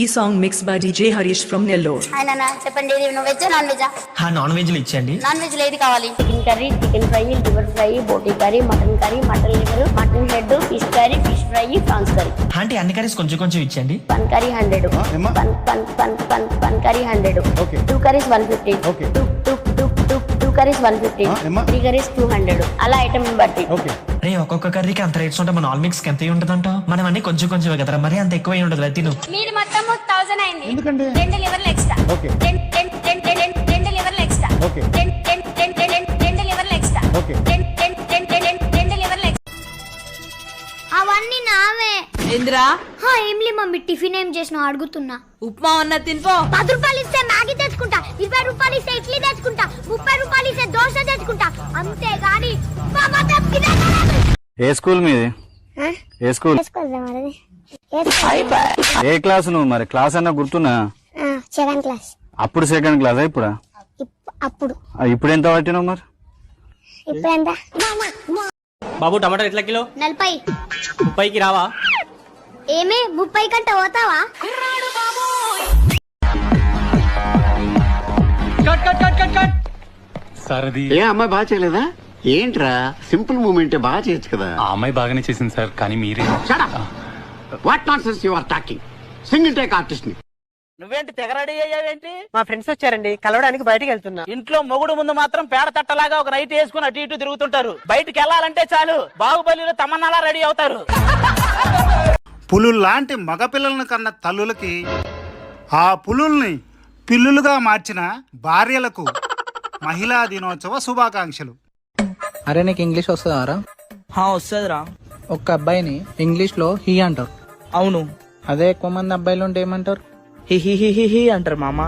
ఈ song mix by DJ Harish from Nellore. ఆయన చెప్పండి ఇది వెజ్జా నాన్ వెజ్జా? ఆ నాన్ వెజ్లు ఇచ్చండి నాన్ వెజ్ ఏది కావాలి? Chicken curry chicken fry liver fry boti curry mutton curry mutton liver mutton head fish curry fish fry prawns curry. Aunty అన్ని కర్రీస్ కొంచెం కొంచెం ఇచ్చండి పన్ కర్రీ హండ్రెడ్. పన్ పన్ పన్ పన్ curry hundred. Two curries one fifty. Two curries one fifty? Three curries two hundred అలా item బట్టి ఓకే రే ఒక్కొక్క కర్రీకి అంత రేట్స్ ఉంటే మన ఆల్ మిక్స్ ఎంత ఉంటుందంట మనం అన్ని కొంచెం కొంచెం కదరా మరి అంత ఎక్కువ ఉండదు తిను మీది మొత్తం థౌసండ్ అయింది ఎందుకండి? రెండు లివర్లు ఎక్స్ట్రా. రెండు లివర్లు ఎక్స్ట్రా. రెండు లివర్లు ఎక్స్ట్రా. రెండు లివర్లు అవన్నీ నావే ఏందిరా హా, ఏంలే మమ్మీ టిఫిన్ ఏం చేసినా అడుగుతున్నా ఉప్మా అన్న తినిపో పది రూపాయలు ఇస్తే మ్యాగీ తెచ్చుకుంటా ఇరవై రూపాయలు ఇస్తే ఇడ్లీ తెచ్చుకుంటా ముప్పై రూపాయలు ఇస్తే దోశ తెచ్చుకుంటా అంతే గాని మా మాత్రం తినగలదు. ఏ స్కూల్? మీది? ఏ స్కూల్. ఏ క్లాస్ నువ్వు మరి? క్లాస్ అన్నా గుర్తున్నా ఆ, సెవెన్ క్లాస్. అప్పుడు సెకండ్ క్లాసా ఇప్పుడా? ఇప్- అప్పుడు. ఇప్పుడు ఎంత పట్టినావు మరి? ఇప్పుడు ఎంత? బాబు టమాటా ఎట్లా కిలో? నలభై. ముప్పైకి రావా? ఏమే ముప్పై కంటే పోతావా? సార్ అది ఏ అమ్మాయి బాగా చేయలేదా? ఏంట్రా? సింపుల్ మూమెంట్ బాగా చేయొచ్చు కదా. ఆ అమ్మాయి బాగానే చేసింది సార్ కానీ మీరే. What nonsense you are talking single take ఆర్టిస్ట్ని నువ్వేంటి తెగ రెడీ అయ్యావేంటి? మా ఫ్రెండ్స్ వచ్చారండి కలవడానికి బయటకు వెళ్తున్నా. ఇంట్లో మొగుడు ముందు మాత్రం పేడ తట్టలాగా ఒక నైట్ వేసుకుని అటు ఇటు తిరుగుతుంటారు. బయటికి వెళ్ళాలంటే చాలు బాహుబలిలో తమన్నాలా రెడీ అవుతారు. పులులు లాంటి మగపిల్లలను కన్న తల్లులకి ఆ పులుల్ని పిల్లులుగా మార్చిన భార్యలకు మహిళా దినోత్సవ శుభాకాంక్షలు. అరే నీకు ఇంగ్లీష్ వస్తుందారా వస్తుందిరా. ఒక్క అబ్బాయిని ఇంగ్లీష్లో హీ అంటారు. అవును. అదే ఎక్కువ మంది అబ్బాయిలు ఉంటే ఏమంటారు? హి హి హి హి హి అంటారు మామ.